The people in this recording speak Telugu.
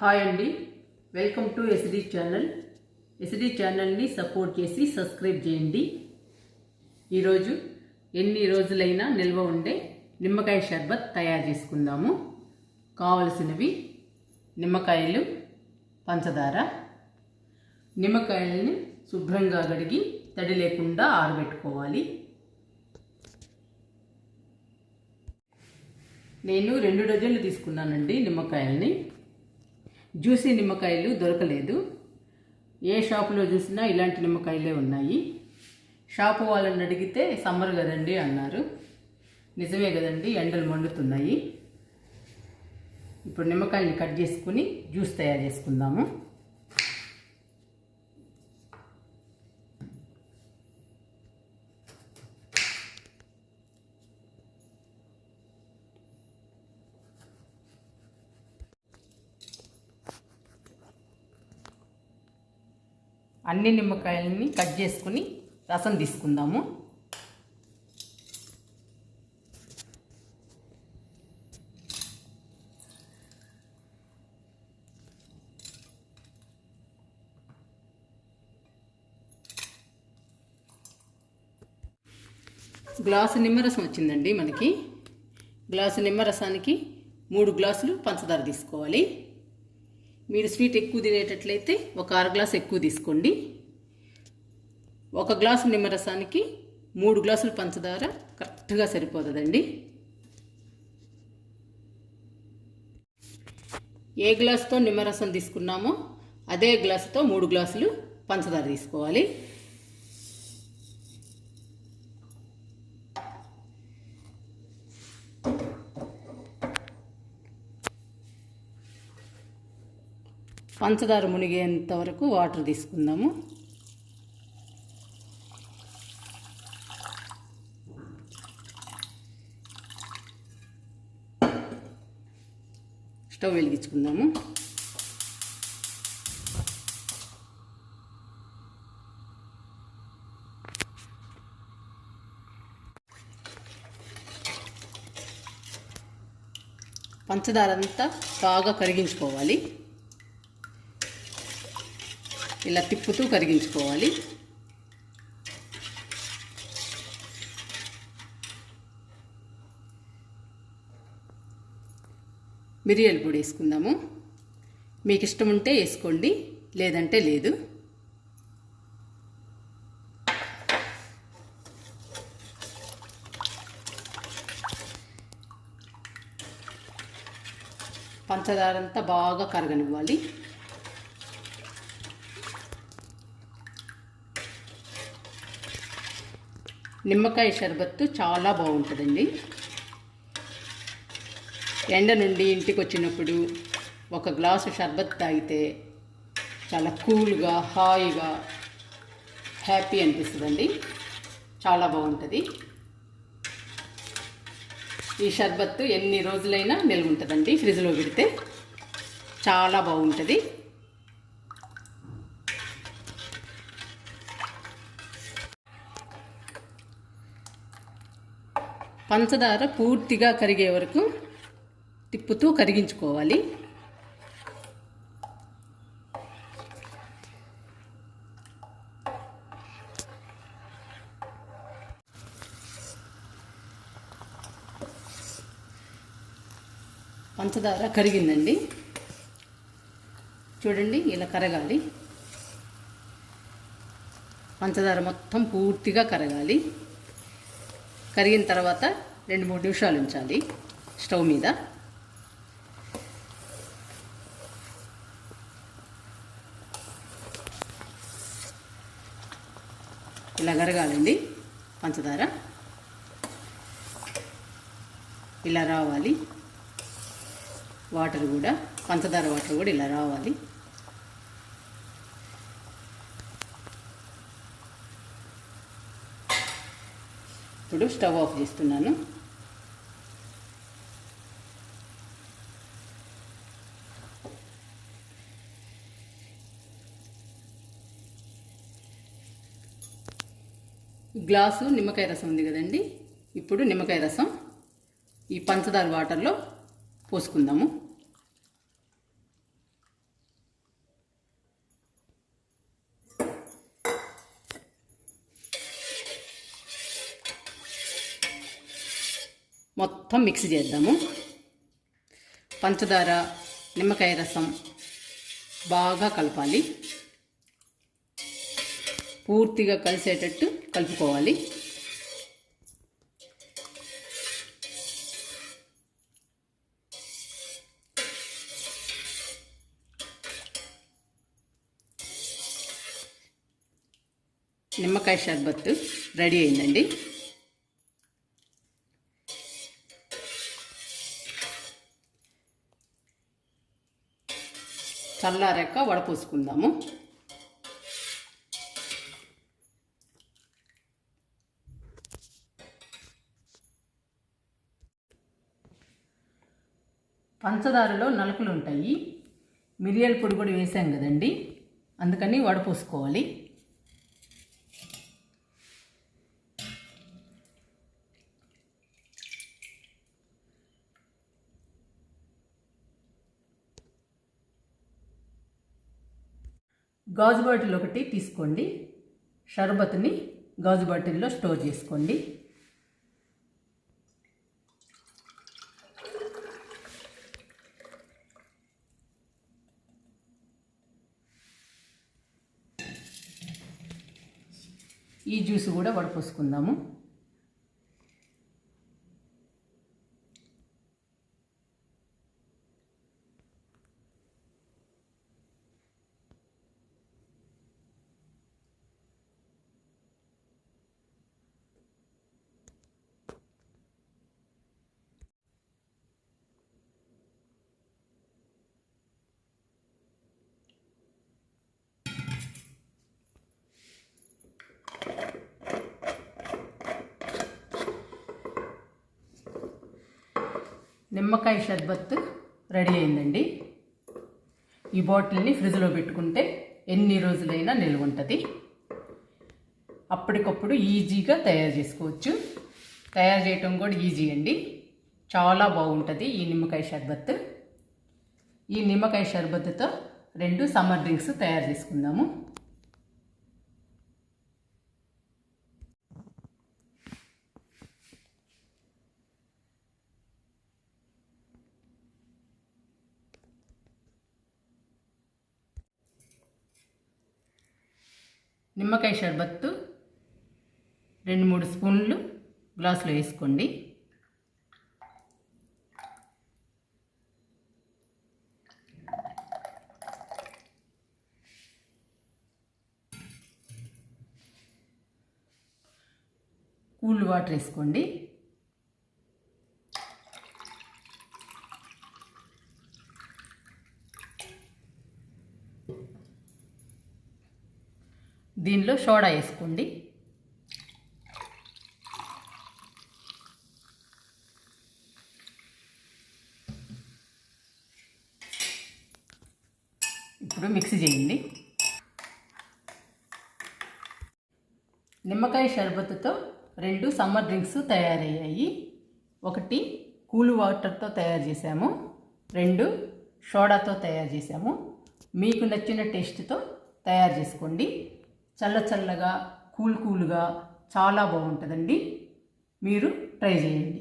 హాయ్ అండి. Welcome to SD channel SD ఛానల్ని సపోర్ట్ చేసి సబ్స్క్రైబ్ చేయండి. ఈరోజు ఎన్ని రోజులైనా నిల్వ ఉండే నిమ్మకాయ షర్బత్ తయారు చేసుకుందాము. కావలసినవి నిమ్మకాయలు పంచదార నిమ్మకాయలని శుభ్రంగా కడిగి తడి లేకుండా ఆరబెట్టుకోవాలి. నేను రెండు డజన్లు తీసుకున్నానండి నిమ్మకాయల్ని. జ్యూసీ నిమ్మకాయలు దొరకలేదు. ఏ షాపులో చూసినా ఇలాంటి నిమ్మకాయలే ఉన్నాయి. షాపు వాళ్ళని అడిగితే సమ్మర్ కదండి అన్నారు. నిజమే కదండి ఎండలు మండుతున్నాయి. ఇప్పుడు నిమ్మకాయల్ని కట్ చేసుకుని జ్యూస్ తయారు చేసుకుందాము. అన్ని నిమ్మకాయలని కట్ చేసుకుని రసం తీసుకుందాము. గ్లాసు నిమ్మరసం వచ్చిందండి మనకి. గ్లాసు నిమ్మరసానికి మూడు గ్లాసులు పంచదార తీసుకోవాలి. మీరు స్వీట్ ఎక్కువ తినేటట్లయితే ఒక అర గ్లాస్ ఎక్కువ తీసుకోండి. ఒక గ్లాసు నిమ్మరసానికి మూడు గ్లాసులు పంచదార కరెక్ట్గా సరిపోతుందండి. ఏ గ్లాసుతో నిమ్మరసం తీసుకున్నామో అదే గ్లాసుతో మూడు గ్లాసులు పంచదార తీసుకోవాలి. పంచదార మునిగేంత వరకు వాటర్ తీసుకుందాము. స్టవ్ వెలిగించుకుందాము. పంచదార అంతా బాగా కరిగించుకోవాలి. ఇలా తిప్పుతూ కరిగించుకోవాలి. మిరియాల పొడి వేసుకుందాము. మీకు ఇష్టం ఉంటే వేసుకోండి లేదంటే లేదు. పంచదారంతా బాగా కరగనివ్వాలి. నిమ్మకాయ షర్బత్తు చాలా బాగుంటుందండి. ఎండ నుండి ఇంటికి వచ్చినప్పుడు ఒక గ్లాసు షర్బత్ తాగితే చాలా కూల్గా హాయిగా హ్యాపీ అనిపిస్తుందండి. చాలా బాగుంటుంది. ఈ షర్బత్తు ఎన్ని రోజులైనా నిల్వ ఉంటుందండి ఫ్రిడ్జ్లో పెడితే చాలా బాగుంటుంది. పంచదార పూర్తిగా కరిగే వరకు తిప్పుతూ కరిగించుకోవాలి. పంచదార కరిగిందండి. చూడండి ఇలా కరగాలి. పంచదార మొత్తం పూర్తిగా కరగాలి. కరిగిన తర్వాత రెండు మూడు నిమిషాలు ఉంచాలి స్టవ్ మీద. ఇలా కరగాలండి పంచదార. ఇలా రావాలి. వాటర్ కూడా పంచదార వాటర్ కూడా ఇలా రావాలి. ఇప్పుడు స్టవ్ ఆఫ్ చేస్తున్నాను. గ్లాసు నిమ్మకాయ రసం ఉంది కదండి. ఇప్పుడు నిమ్మకాయ రసం ఈ పంచదార వాటర్లో పోసుకుందాము. మొత్తం మిక్స్ చేద్దాము. పంచదార నిమ్మకాయ రసం బాగా కలపాలి. పూర్తిగా కలిసేటట్టు కలుపుకోవాలి. నిమ్మకాయ షర్బత్ రెడీ అయిందండి. చల్లారాక వడపోసుకుందాము. పంచదారలో నలుపులు ఉంటాయి మిరియాల పొడి కూడా వేసాం కదండి. అందుకని వడపోసుకోవాలి. గాజు బాటిల్ ఒకటి తీసుకోండి. షర్బత్ని గాజు బాటిల్లో స్టోర్ చేసుకోండి. ఈ జ్యూస్ కూడా వడపోసుకుందాము. నిమ్మకాయ షర్బత్ రెడీ అయిందండి. ఈ బాటిల్ని ఫ్రిడ్జ్లో పెట్టుకుంటే ఎన్ని రోజులైనా నిల్వ ఉంటుంది. అప్పటికప్పుడు ఈజీగా తయారు చేసుకోవచ్చు. తయారు చేయటం కూడా ఈజీ అండి. చాలా బాగుంటుంది ఈ నిమ్మకాయ షర్బత్. ఈ నిమ్మకాయ షర్బత్తో రెండు సమ్మర్ డ్రింక్స్ తయారు చేసుకుందాము. నిమ్మకాయ షర్బత్తు రెండు మూడు స్పూన్లు గ్లాసులో వేసుకోండి. కూల్ వాటర్ వేసుకోండి. దీనిలో సోడా వేసుకోండి. ఇప్పుడు మిక్సీ చేయండి. నిమ్మకాయ షర్బత్తుతో రెండు సమ్మర్ డ్రింక్స్ తయారయ్యాయి. ఒకటి కూల్ వాటర్తో తయారు చేసాము రెండు సోడాతో తయారు చేసాము మీకు నచ్చిన టేస్ట్తో తయారు చేసుకోండి. చల్ల చల్లగా కూల్ కూల్గా చాలా బాగుంటుందండి. మీరు ట్రై చేయండి.